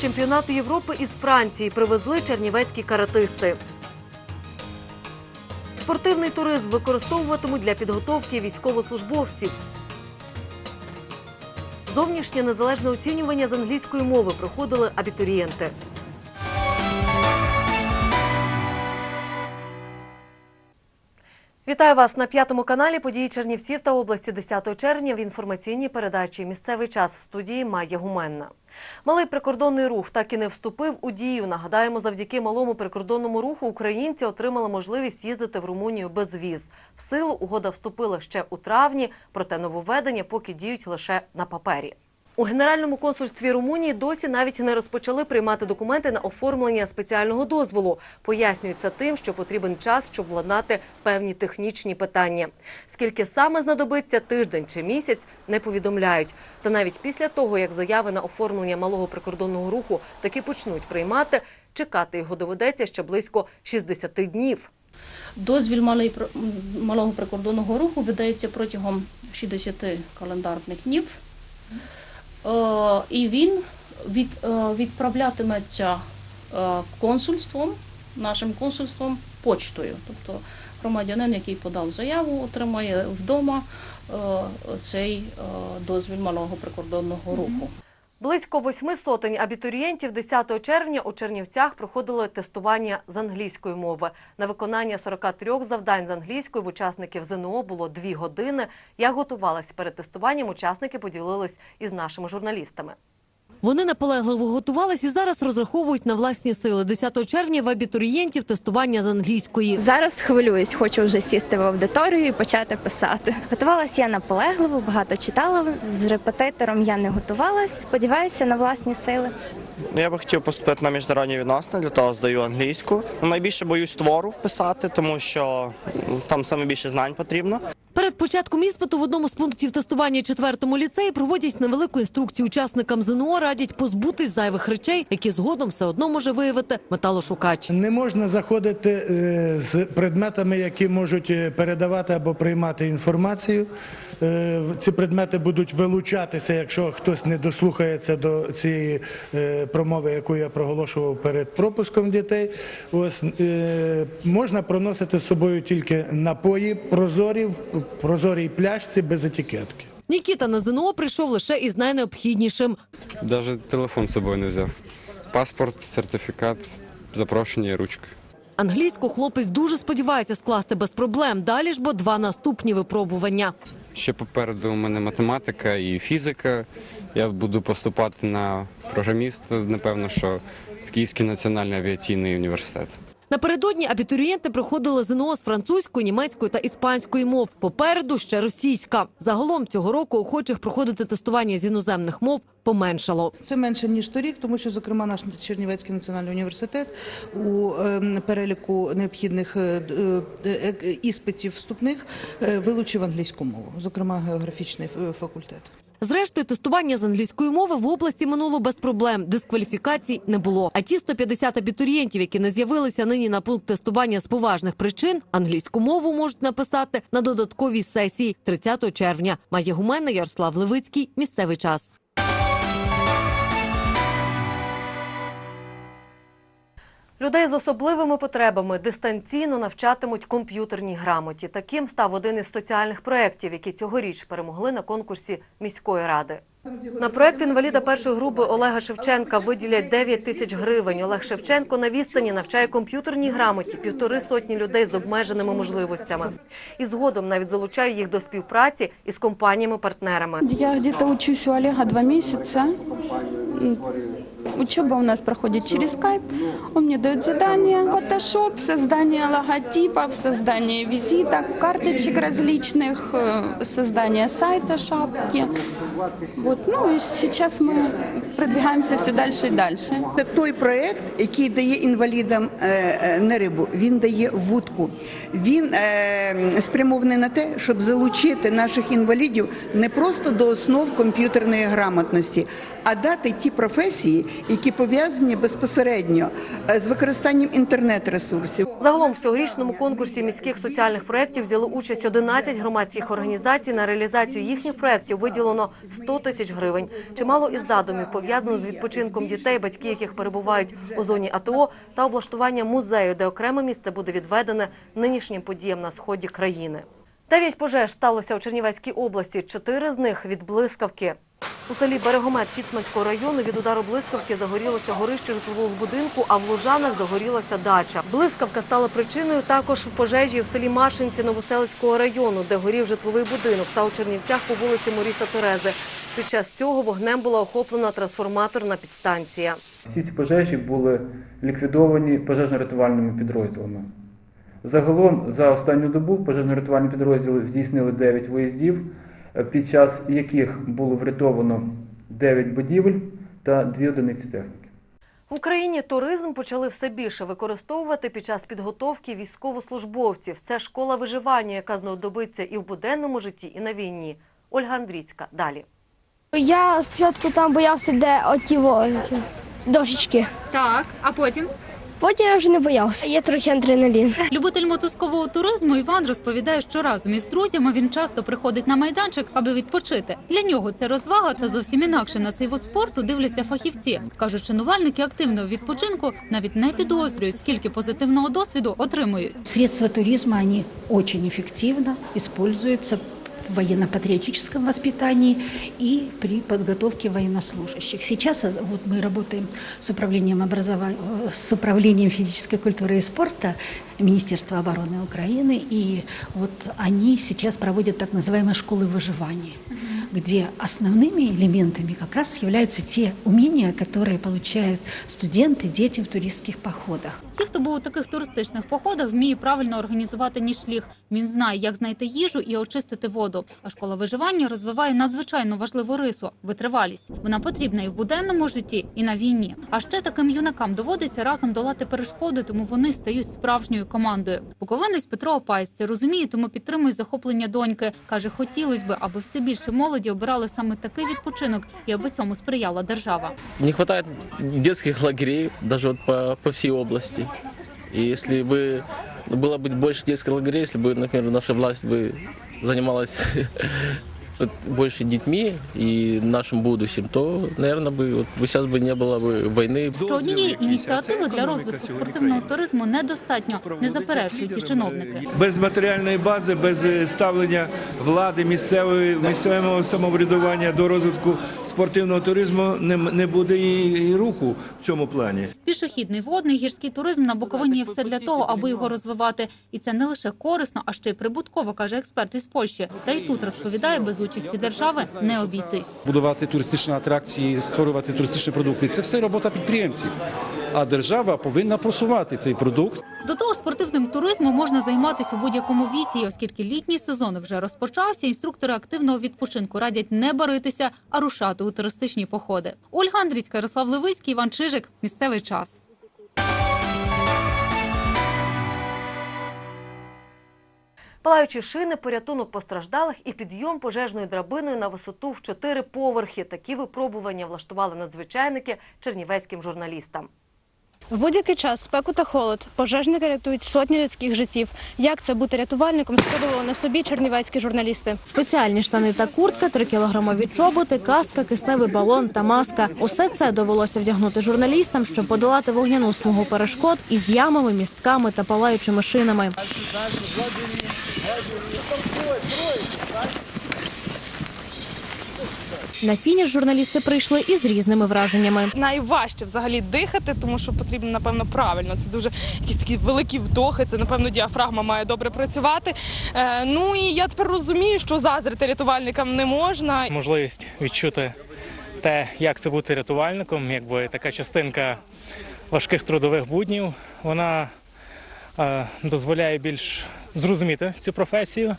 чемпіонату Європи із Франції привезли чернівецькі каратисти. Спортивний туризм використовуватимуть для підготовки військовослужбовців. Зовнішнє незалежне оцінювання з англійської мови проходили абітурієнти. Вітаю вас на п'ятому каналі події Чернівців та області 10 червня в інформаційній передачі Місцевий час в студії Майя Гуменна. Малий прикордонний рух так і не вступив у дію. Нагадаємо, завдяки малому прикордонному руху українці отримали можливість їздити в Румунію без віз. В силу угода вступила ще у травні, проте нововведення поки діють лише на папері. У Генеральному консульстві Румунії досі навіть не розпочали приймати документи на оформлення спеціального дозволу. Пояснюється тим, що потрібен час, щоб владнати певні технічні питання. Скільки саме знадобиться тиждень чи місяць, не повідомляють. Та навіть після того, як заяви на оформлення малого прикордонного руху таки почнуть приймати, чекати його доведеться ще близько 60 днів. Дозвіл малого прикордонного руху видається протягом 60 календарних днів. Е, І він від, е, відправлятиметься е, консульством, нашим консульством почтою. Тобто громадянин, який подав заяву, отримає вдома цей дозвіл малого прикордонного руху. Близько восьми сотень абітурієнтів 10 червня у Чернівцях проходили тестування з англійської мови. На виконання 43 завдань з англійської в учасників ЗНО було дві години. Як готувалась перед тестуванням, учасники поділились із нашими журналістами. Вони наполегливо готувались і зараз розраховують на власні сили. 10 червня в абітурієнтів тестування з англійської. Зараз хвилююсь, хочу вже сісти в аудиторію і почати писати. Готувалася я наполегливо, багато читала. З репетитором я не готувалась. Сподіваюся на власні сили. Ну, Я би хотів поступити на міжнародні відносини, для того здаю англійську. Ну, Найбільше боюсь твору писати, тому що там саме більше знань потрібно. Перед початком іспиту в одному з пунктів тестування четвертому ліцеї проводять невелику інструкцію учасникам ЗНО, радять позбутись зайвих речей, які згодом все одно може виявити металошукач. Не можна заходити е, з предметами, які можуть е, передавати або приймати інформацію. Е, Ці предмети будуть вилучатися, якщо хтось не дослухається до цієї промови, яку я проголошував перед пропуском дітей. Ось можна проносити з собою тільки напої прозорі прозорій пляшці без етикетки. Нікіта на ЗНО прийшов лише із найнеобхіднішим. Даже телефон з собою не взяв. Паспорт, сертифікат, запрошення і ручка. Англійську хлопець дуже сподівається скласти без проблем. Далі ж бо два наступні випробування. Ще попереду у мене математика і фізика. Я буду поступати на програміста, напевно, що в Київський національний авіаційний університет. Напередодні абітурієнти проходили ЗНО з французької, німецької та іспанської мов. Попереду ще російська. Загалом цього року охочих проходити тестування з іноземних мов поменшало. Це менше ніж торік, тому що, зокрема, наш Чернівецький національний університет у ем, переліку необхідних е, е, е, іспитів вступних вилучив англійську мову, зокрема географічний факультет. Зрештою, тестування з англійської мови в області минуло без проблем. Дискваліфікацій не було. А ті 150 абітурієнтів, які не з'явилися нині на пункт тестування з поважних причин, англійську мову можуть написати на додатковій сесії 30 червня. Має гуменна Ярослав Левицький. Місцевий час. Людей з особливими потребами дистанційно навчатимуть комп'ютерній грамоті. Таким став один із соціальних проєктів, які цьогоріч перемогли на конкурсі міської ради. На проєкт інваліда першої групи Олега Шевченка виділять 9 тисяч гривень. Олег Шевченко на відстані навчає комп'ютерній грамоті півтори сотні людей з обмеженими можливостями. І згодом навіть залучає їх до співпраці із компаніями-партнерами. Я где-то учусь у Олега два месяца. М, Учеба у нас проходит через скайп. Он мне дает задания. Фотошоп, создание логотипов, создание визиток, карточек различных, э, создание сайта, шапки. Вот, ну и сейчас мы продвигаемся все дальше и дальше. Це той проект, який дає інвалідам е, е, не рибу, він дає вудку. Він е, спрямований на те, щоб залучити наших інвалідів не просто до основ комп'ютерної грамотності, а дати ті професії, які пов'язані безпосередньо е, з використанням інтернет-ресурсів. Загалом в цьогорічному конкурсі міських соціальних проєктів взяли участь 11 громадських організацій. На реалізацію їхніх проєктів виділено 100 тисяч гривень. Чимало із задумів пов'язано з відпочинком дітей, батьки яких перебувають у зоні АТО, та облаштування музею, де окреме місце буде відведене нинішнім подіям на сході країни. Дев'ять пожеж сталося у Чернівецькій області. Чотири з них від блискавки. У селі Берегомет Кіцманського району від удару блискавки загорілося горище житлового будинку, а в Лужанах загорілася дача. Блискавка стала причиною також пожежі в селі Машинці Новоселицького району, де горів житловий будинок, та у Чернівцях по вулиці Моріса Терези. Під час цього вогнем була охоплена трансформаторна підстанція. Всі ці пожежі були ліквідовані пожежно-рятувальними підрозділами. Загалом за останню добу пожежно-рятувальні підрозділи здійснили 9 виїздів, під час яких було врятовано 9 будівель та 2 одиниці техніки. В Україні туризм почали все більше використовувати під час підготовки військовослужбовців. Це школа виживання, яка знадобиться і в буденному житті, і на війні. Ольга Андрійська. Далі. Я спочатку там боявся, де оті во, дошечки. Так, а потім? Потім я вже не боявся. Є трохи адреналін. Любитель мотузкового туризму Іван розповідає, що разом із друзями він часто приходить на майданчик, аби відпочити. Для нього це розвага, та зовсім інакше на цей вид спорту дивляться фахівці. кажуть, шанувальники активного відпочинку навіть не підозрюють, скільки позитивного досвіду отримують. Средства туризма, они очень эффективно используются в военно-патриотическом воспитании и при подготовке военнослужащих. Сейчас э, вот мы работаем с управлением, образования, с управлением физической культуры и спорта Министерства обороны Украины, и вот они сейчас проводят так называемые школы выживания где основными элементами как раз являются те умения, которые получают студенты, дети в туристских походах. Ті, хто був у таких туристичних походах, вміє правильно організувати нічліг. Він знає, як знайти їжу і очистити воду. А школа виживання розвиває надзвичайно важливу рису витривалість. Вона потрібна і в буденному житті, і на війні. А ще таким юнакам доводиться разом долати перешкоди, тому вони стають справжньою командою. Буковинець Петро Опайсь це розуміє, тому підтримує захоплення доньки. каже, хотілося б, аби все більше молоді обирали саме такий відпочинок, і аби цьому сприяла держава. Не хватает детских лагерей даже вот по, по всей области. И если бы было бы больше детских лагерей, если бы, например, наша власть бы занималась вот больше детьми и нашим будущим, то, наверное, бы вот, бы сейчас бы не было бы войны. Що однієї ініціативи для розвитку спортивного туризму недостатньо, не заперечують і чиновники. Без матеріальної бази, без е, ставлення влади місцевої місцевого самоврядування до розвитку спортивного туризму не, м- не буде і, і руху в цьому плані. Пішохідний водний гірський туризм на Буковині є все для того, аби його розвивати. І це не лише корисно, а ще й прибутково, каже експерт із Польщі. Та й тут розповідає, без участі держави не обійтись. будувати туристичні атракції, створювати туристичні продукти. Це все робота підприємців. А держава повинна просувати цей продукт. До того ж, спортивним туризмом можна займатися у будь-якому віці, і оскільки літній сезон вже розпочався, інструктори активного відпочинку радять не баритися, а рушати у туристичні походи. Ольга Андрійська, Ярослав Левицький, Іван Чижик. Місцевий час. Палаючі шини, порятунок постраждалих і підйом пожежною драбиною на висоту в чотири поверхи. Такі випробування влаштували надзвичайники чернівецьким журналістам. В будь-який час, спеку та холод, пожежники рятують сотні людських життів. Як це бути рятувальником, спробували на собі чернівецькі журналісти. Спеціальні штани та куртка, трикілограмові чоботи, каска, кисневий балон та маска. Усе це довелося вдягнути журналістам, щоб подолати вогняну смугу перешкод із ямами, містками та палаючими шинами. На фініш журналісти прийшли із різними враженнями. Найважче взагалі дихати, тому що потрібно, напевно, правильно. Це дуже якісь такі великі вдохи. Це, напевно, діафрагма має добре працювати. Е, ну і я тепер розумію, що заздрити рятувальникам не можна. можливість відчути те, як це бути рятувальником, якби така частинка важких трудових буднів, вона е, дозволяє більш зрозуміти цю професію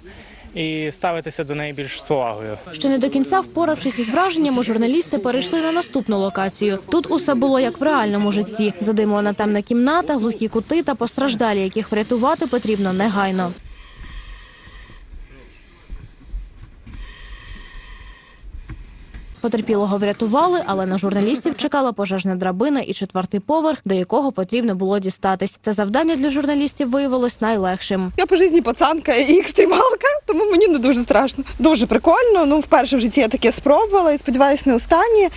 і ставитися до неї більш з повагою. Ще не до кінця впоравшись із враженнями, журналісти перейшли на наступну локацію. Тут усе було як в реальному житті: задимлена темна кімната, глухі кути та постраждалі, яких врятувати потрібно негайно. Потерпілого врятували, але на журналістів чекала пожежна драбина і четвертий поверх, до якого потрібно було дістатись. Це завдання для журналістів виявилось найлегшим. Я по житті пацанка і екстремалка, тому мені не дуже страшно. Дуже прикольно. Ну, вперше в житті я таке спробувала і сподіваюся, не останнє.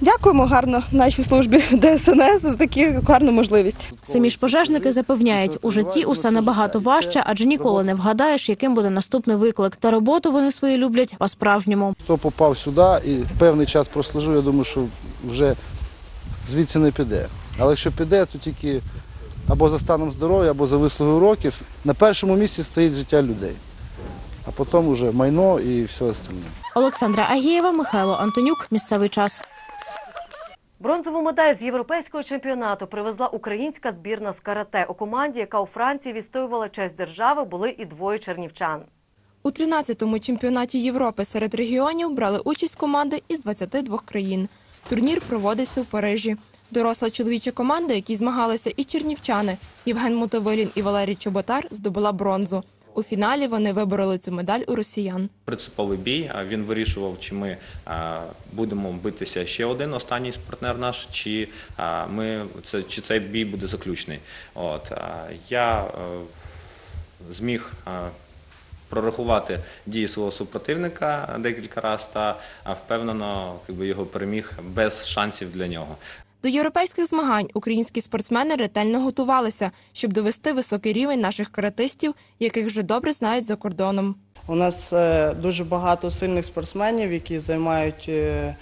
Дякуємо гарно нашій службі ДСНС за таку гарну можливість. Самі ж пожежники запевняють, у житті усе набагато важче, адже ніколи не вгадаєш, яким буде наступний виклик. Та роботу вони свою люблять по-справжньому. Хто попав сюди і певний час прослужив, я думаю, що вже звідси не піде. Але якщо піде, то тільки або за станом здоров'я, або за вислугою років. На першому місці стоїть життя людей, а потім вже майно і все остальне. Олександра Агієва, Михайло Антонюк. Місцевий час. Бронзову медаль з європейського чемпіонату привезла українська збірна з карате. У команді, яка у Франції відстоювала честь держави, були і двоє чернівчан. У 13-му чемпіонаті Європи серед регіонів брали участь команди із 22 країн. Турнір проводився в Парижі. Доросла чоловіча команда, які змагалися і чернівчани Євген Мотовилін і Валерій Чоботар, здобула бронзу. У фіналі вони вибороли цю медаль у росіян. Принциповий бій. Він вирішував, чи ми будемо битися ще один останній партнер наш, чи ми це чи цей бій буде заключний. От я е, зміг прорахувати дії свого супротивника декілька разів та впевнено якби, його переміг без шансів для нього. До європейських змагань українські спортсмени ретельно готувалися, щоб довести високий рівень наших каратистів, яких вже добре знають за кордоном. У нас е, дуже багато сильних спортсменів, які займають е,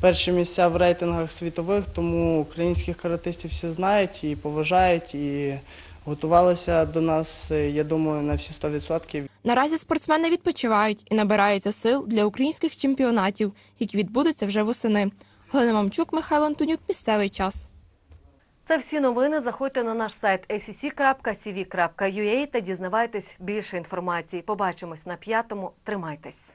перші місця в рейтингах світових, тому українських каратистів всі знають і поважають, і готувалися до нас, е, я думаю, на всі 100%. Наразі спортсмени відпочивають і набираються сил для українських чемпіонатів, які відбудуться вже восени. Галина Мамчук, Михайло Антонюк. Місцевий час. Це всі новини. Заходьте на наш сайт acc.cv.ua та дізнавайтесь більше інформації. Побачимось на п'ятому. Тримайтесь.